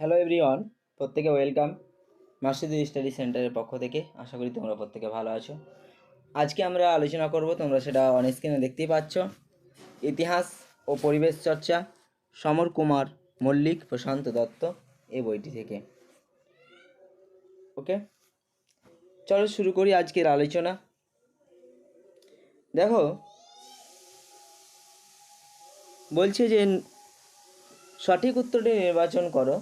Hello everyone প্রত্যেকে welcome Masud study সেন্টারের পক্ষ থেকে। আশা করি তোমরা প্রত্যেকে ভালো আছো। আজকে আমরা আলোচনা করব, তোমরা সেটা অন স্ক্রিনে দেখতেই পাচ্ছ। ইতিহাস ও পরিবেশ চর্চা, সমর কুমার মল্লিক প্রশান্ত দত্ত এই বইটি থেকে। ওকে চলো শুরু করি আজকের আলোচনা। দেখো, বলছে যে সঠিক উত্তরটি নির্বাচন করো।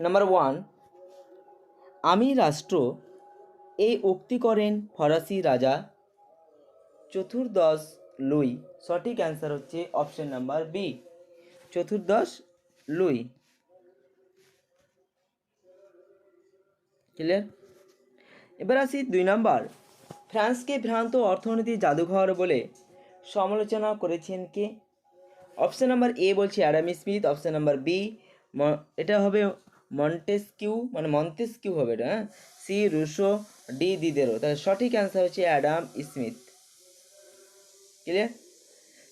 নাম্বার ওয়ান আমি রাষ্ট্র এই উক্তি করেন ফরাসি রাজা চতুর্দশ লুই। সঠিক অ্যান্সার হচ্ছে অপশন নাম্বার বি চতুর্দশ লুই। ক্লিয়ার এবার আসি দুই নাম্বার। ফ্রান্সকে ভ্রান্ত অর্থনীতির জাদুঘর বলে সমালোচনা করেছেন কে? অপশন নাম্বার এ বলছে Adam Smith option number B এটা হবে মন্টেস্কিউ মানে মন্টেস্কিউ হবে এটা হ্যাঁ? C Rousseau, D Diderot. তাহলে সঠিক অ্যান্সার হচ্ছে অ্যাডাম স্মিথ। ক্লিয়ার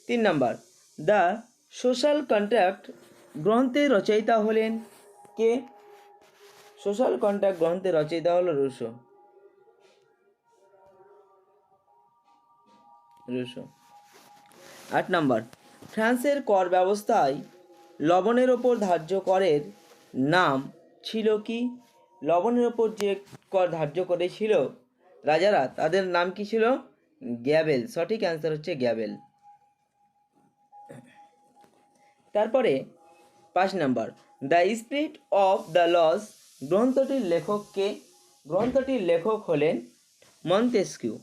তিন নাম্বার। দ্য সোশ্যাল কন্ট্রাক্ট গ্রন্থের রচয়িতা হলেন কে? সোশ্যাল কন্ট্রাক্ট গ্রন্থের রচয়িতা হলো রুশো। রুশো। আট নাম্বার। ফ্রান্সের কর ব্যবস্থায় লবণের ওপর ধার্য করের নাম ছিল কি? লবণের ওপর যে কর ধার্য করেছিল রাজারা, তাদের নাম কি ছিল? গ্যাবেল। সঠিক অ্যান্সার হচ্ছে গ্যাবেল। তারপরে পাঁচ number. The spirit of the laws গ্রন্থটির লেখককে গ্রন্থটির লেখক হলেন মন্তেস্কিউ।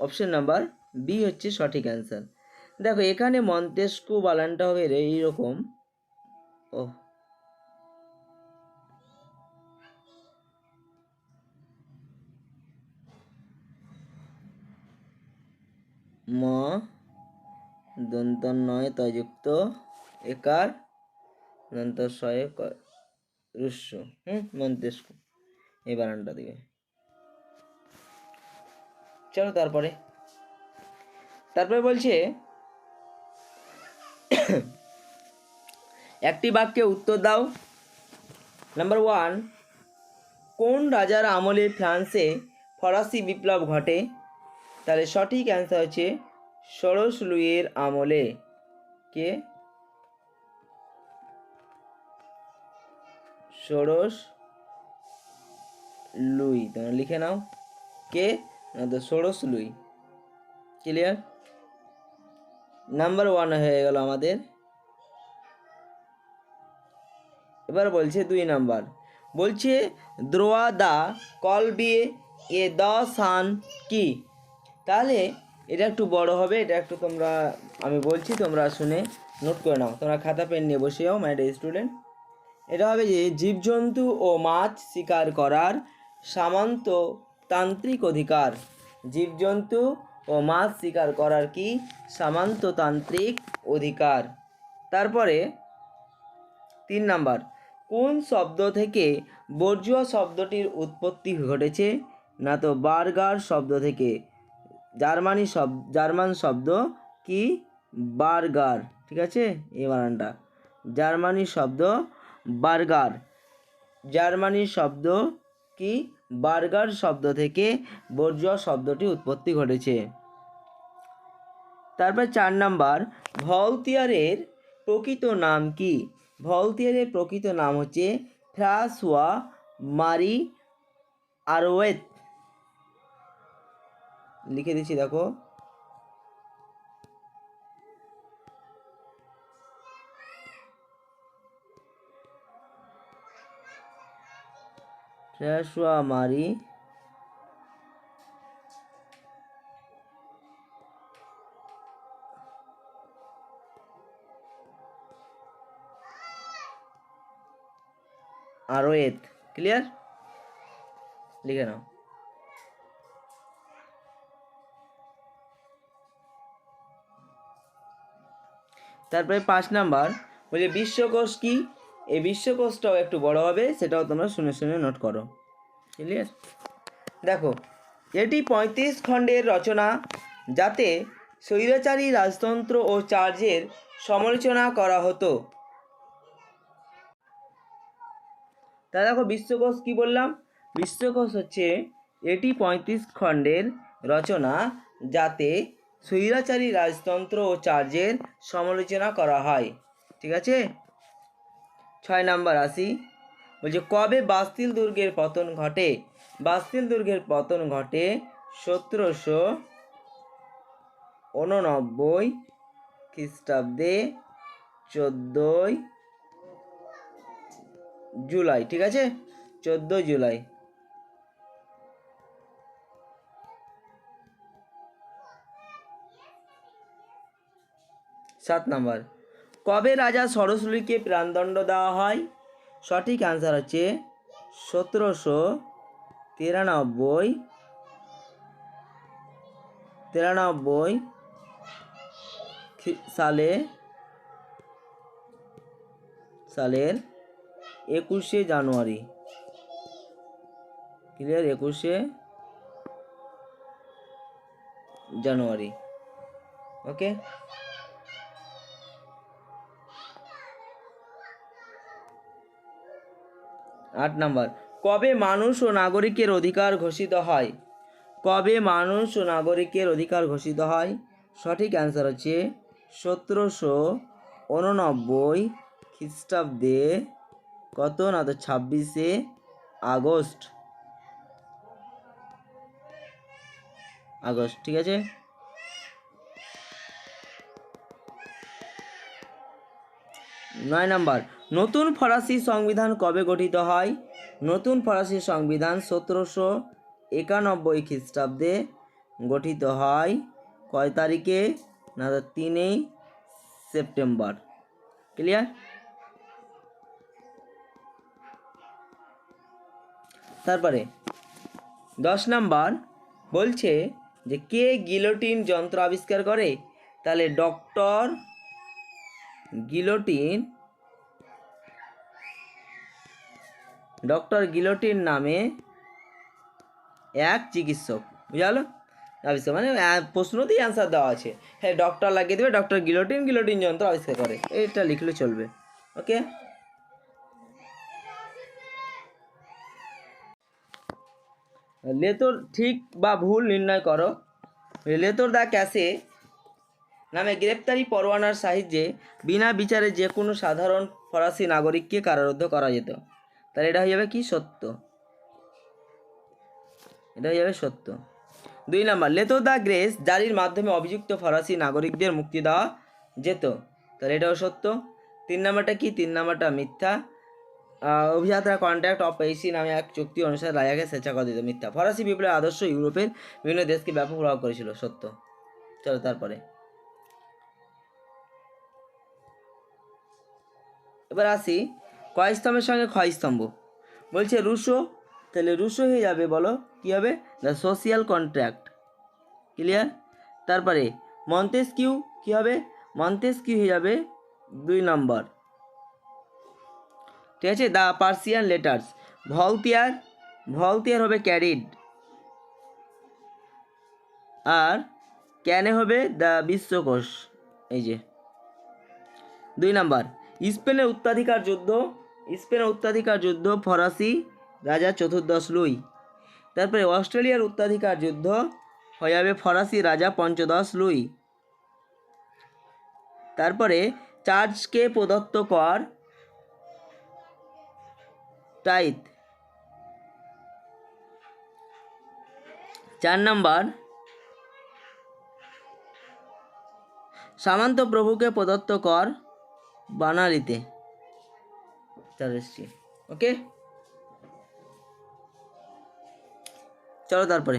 অপশন নাম্বার বি হচ্ছে সঠিক অ্যান্সার দেখো, এখানে মন্তেস্কু বালানটা হবে এইরকম। ও ম দন্ত নয় তযুক্ত একার দন্ত শয়ে রুস্য হুম মন্তেস্কু এই বানানটা দিবে। চলো তারপরে। তারপরে বলছে, একটি বাক্যে উত্তর দাও। নাম্বার ওয়ান, কোন রাজার আমলে ফ্রান্সে ফরাসি বিপ্লব ঘটে? তাহলে সঠিক অ্যান্সার হচ্ছে ষোড়শ লুইয়ের আমলে। কে? ষোড়শ লুই, তোমরা লিখে নাও। কে? না তো ষোড়শ লুই। ক্লিয়ার নাম্বার ওয়ান হয়ে গেল আমাদের। এবার বলছে দুই নাম্বার। বলছে দ্রোয়া দা কল বিয়ে এ দ সান কি? তাহলে এটা একটু বড় হবে, এটা একটু তোমরা, আমি বলছি তোমরা শুনে নোট করে নাও। তোমরা খাতা পেন নিয়ে বসে যাও মাই স্টুডেন্ট এটা হবে যে জীবজন্তু ও মাছ শিকার করার সামান্ত তান্ত্রিক অধিকার। জীবজন্তু ও মাছ শিকার করার কি? সামন্ততান্ত্রিক অধিকার। তারপরে তিন নাম্বার, কোন শব্দ থেকে বর্জ্য শব্দটির উৎপত্তি ঘটেছে? না তো বার্গার শব্দ থেকে। জার্মানি শব্দ জার্মান শব্দ কি? বার্গার। ঠিক আছে? এই বানানটা। জার্মানি শব্দ বার্গার। জার্মানি শব্দ কি? বার্গার শব্দ থেকে বর্জ্য শব্দটি উৎপত্তি ঘটেছে। তারপর চার নাম্বার, ভলতিয়ারের প্রকৃত নাম কি? ভলতিয়ারের প্রকৃত নাম হচ্ছে ফ্রাসোয়া মারি আরওয়েত লিখে দিচ্ছি দেখো। ফ্রাসোয়া মারি। আরোয়েত ক্লিয়ার লিখে নাও। তারপরে পাঁচ নাম্বার বলছে বিশ্বকোষ কি? এই বিশ্বকোষটাও একটু বড় হবে, সেটাও তোমরা শুনে শুনে নোট করো। ক্লিয়ার দেখো, এটি পঁয়ত্রিশ খণ্ডের রচনা, যাতে স্বৈরাচারী রাজতন্ত্র ও চার্জের সমালোচনা করা হতো। তা দেখো, বিশ্বকোষ কি বললাম? বিশ্বকোষ হচ্ছে এটি পঁয়ত্রিশ খণ্ডের রচনা, যাতে স্বৈরাচারী রাজতন্ত্র ও চার্জের সমালোচনা করা হয়। ঠিক আছে? ছয় নাম্বার আসি। বলছে, কবে বাস্তিল দুর্গের পতন ঘটে? বাস্তিল দুর্গের পতন ঘটে সতেরোশো উননব্বই খ্রিস্টাব্দে চোদ্দোই জুলাই। ঠিক আছে? চোদ্দোই জুলাই। সাত নাম্বার। কবে রাজা সরস্বতীকে প্রাণদণ্ড দেওয়া হয়? সঠিক অ্যান্সার হচ্ছে সতেরোশো তিরানব্বই তিরানব্বই সালে, সালের একুশে জানুয়ারি। ক্লিয়ার একুশে জানুয়ারি। ওকে আট নাম্বার, কবে মানুষ ও নাগরিকের অধিকার ঘোষিত হয়? কবে মানুষ ও নাগরিকের অধিকার ঘোষিত হয়? সঠিক অ্যান্সার হচ্ছে সতেরোশো উননব্বই খ্রিস্টাব্দে, কত না তো ছাব্বিশে আগস্ট। আগস্ট, ঠিক আছে? নয় নাম্বার নতুন ফরাসি সংবিধান কবে গঠিত হয়? নতুন ফরাসি সংবিধান সতেরোশো একানব্বই খ্রিস্টাব্দে গঠিত হয়। কয় তারিখে? না তিনই সেপ্টেম্বর। ক্লিয়ার? তারপরে, দশ নাম্বার বলছে যে, কে গিলোটিন যন্ত্র আবিষ্কার করে? তাহলে ডক্টর গিলোটিন ডক্টর গিলোটিন নামে এক চিকিৎসক বুঝালো? আবিষ্কার মানে আহ, প্রশ্নতেই অ্যান্সার দেওয়া আছে। হ্যাঁ ডক্টর লাগিয়ে দেবে ডক্টর গিলোটিন গিলোটিন যন্ত্র আবিষ্কার করে। এটা লিখলে চলবে। ওকে লেতর ঠিক বা ভুল নির্ণয় করো। লেতর দা ক্যাসে নামে গ্রেপ্তারি পরোয়ানার সাহায্যে বিনা বিচারে যে কোনো সাধারণ ফরাসি নাগরিককে কারারুদ্ধ করা যেত। তাহলে এটা হয়ে যাবে কি? সত্য। এটা হয়ে যাবে সত্য। দুই নাম্বার, লেতো দ্য গ্রেস জারির মাধ্যমে অভিযুক্ত ফরাসি নাগরিকদের মুক্তি দেওয়া যেত। তাহলে এটাও সত্য। তিন নাম্বারটা কি? তিন নাম্বারটা মিথ্যা। অভিযাত্রা কন্ট্রাক্ট অফ এসি নামে এক চুক্তি অনুসারে রাজাকে স্বেচ্ছা করে দিত মিথ্যা। ফরাসি বিপ্লবের আদর্শ ইউরোপের বিভিন্ন দেশকে ব্যাপক প্রভাব করেছিল, সত্য। চলো তারপরে। এবার আসি কয় স্তম্ভের সঙ্গে ক্ষয় স্তম্ভ? বলছে রুশো। তাহলে রুশো হয়ে যাবে, বলো। কী হবে? দ্য সোশিয়াল কন্ট্রাক্ট ক্লিয়ার তারপরে মন্তেস কিউ কী হবে? মন্তেস কিউ হয়ে যাবে দুই নম্বর। ঠিক আছে? The Persian letters Voltaire Voltaire হবে ক্যারিড আর ক্যানে হবে দ্য বিশ্বকোষ। এই যে। দুই নাম্বার। স্পেনের উত্তরাধিকার যুদ্ধ। স্পেনের উত্তরাধিকার যুদ্ধ ফরাসি রাজা চতুর্দশ লুই। তারপরে অস্ট্রেলিয়ার উত্তরাধিকার যুদ্ধ হয়ে যাবে ফরাসি রাজা পঞ্চদশ লুই। তারপরে চার্চকে প্রদত্ত কর টাইত চার নাম্বার সামন্ত প্রভুকে প্রদত্ত কর বানালিতে। চার এসছি ওকে চলো তারপরে।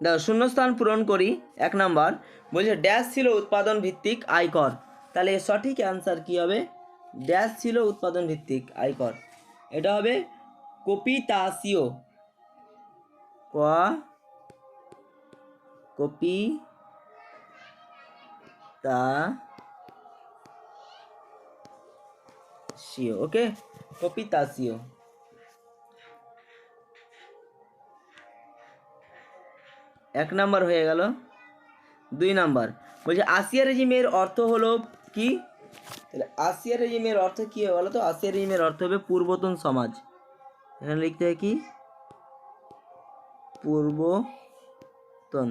দেখো শূন্যস্থান পূরণ করি, এক নাম্বার। বলছে ড্যাশ ছিল উৎপাদন ভিত্তিক আয়কর। তাহলে সঠিক অ্যান্সার কি হবে? ড্যাশ ছিল উৎপাদন ভিত্তিক আয়কর। এটা হবে কপিতাসীয়। ক কপি তা কপিতাসীয় ওকে? কপিতাসীয় এক নাম্বার হয়ে গেল। দুই নাম্বার। বলছে, আসিয়া রেজিমের অর্থ হলো কি? তাহলে আসিয়া রেজিমের অর্থ কি হবে বলো তো আসিয়া রেজিমের অর্থ হবে পূর্বতন সমাজ। এখানে লিখতে হয় কি? পূর্বতন।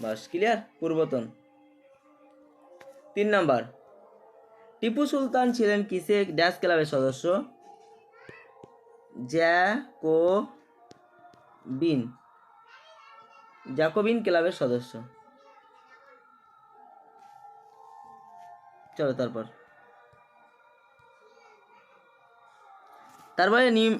বাস ক্লিয়ার পূর্বতন। তিন নাম্বার। টিপু সুলতান ছিলেন কিসে? ড্যাশ ক্লাবের সদস্য। জ্যাকোবিন। জ্যাকোবিন ক্লাবের সদস্য। চলো তারপর। তারপরে নিম-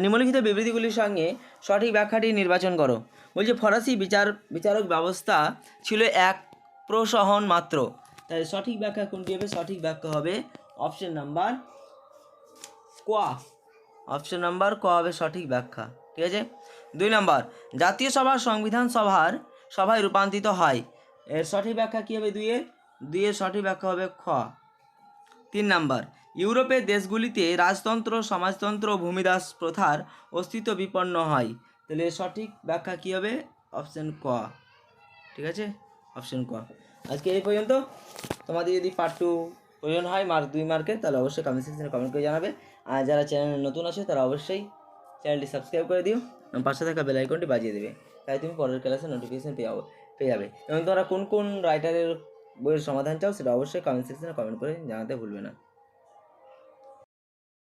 নিম্নলিখিত বিবৃতিগুলির সঙ্গে সঠিক ব্যাখ্যাটি নির্বাচন করো। বলছে, ফরাসি বিচার, বিচারক ব্যবস্থা ছিল এক প্রসহন মাত্র। তাই সঠিক ব্যাখ্যা কোনটি হবে? সঠিক ব্যাখ্যা হবে অপশন নাম্বার কোয়া অপশন নাম্বার ক হবে সঠিক ব্যাখ্যা। ঠিক আছে? দুই নাম্বার, জাতীয় সভার সংবিধান সভার সভায় রূপান্তরিত হয়। এর সঠিক ব্যাখ্যা কী হবে দুইয়ের? দুইয়ের সঠিক ব্যাখ্যা হবে খ। তিন নাম্বার ইউরোপের দেশগুলিতে রাজতন্ত্র, সমাজতন্ত্র ভূমিদাস প্রথার অস্তিত্ব বিপন্ন হয়। তাহলে সঠিক ব্যাখ্যা কী হবে? অপশান ক। ঠিক আছে? অপশান ক। আজকে এই পর্যন্ত। তোমাদের যদি পার্ট টু প্রয়োজন হয় মার্ক দুই মার্কের, তাহলে অবশ্যই কমেন্ট সেকশনে কমেন্ট করে জানাবে। আর যারা চ্যানেলে নতুন আছে, তারা অবশ্যই চ্যানেলটি সাবস্ক্রাইব করে দিও। এবং পাশে থাকা বেল আইকনটি বাজিয়ে দেবে। তাই তুমি পরের ক্লাসে নোটিফিকেশান পেয়ে যাবে পেয়ে যাবে। এবং তোমরা কোন কোন রাইটারের বইয়ের সমাধান চাও, সেটা অবশ্যই কমেন্ট সেকশনে কমেন্ট করে জানাতে ভুলবে না।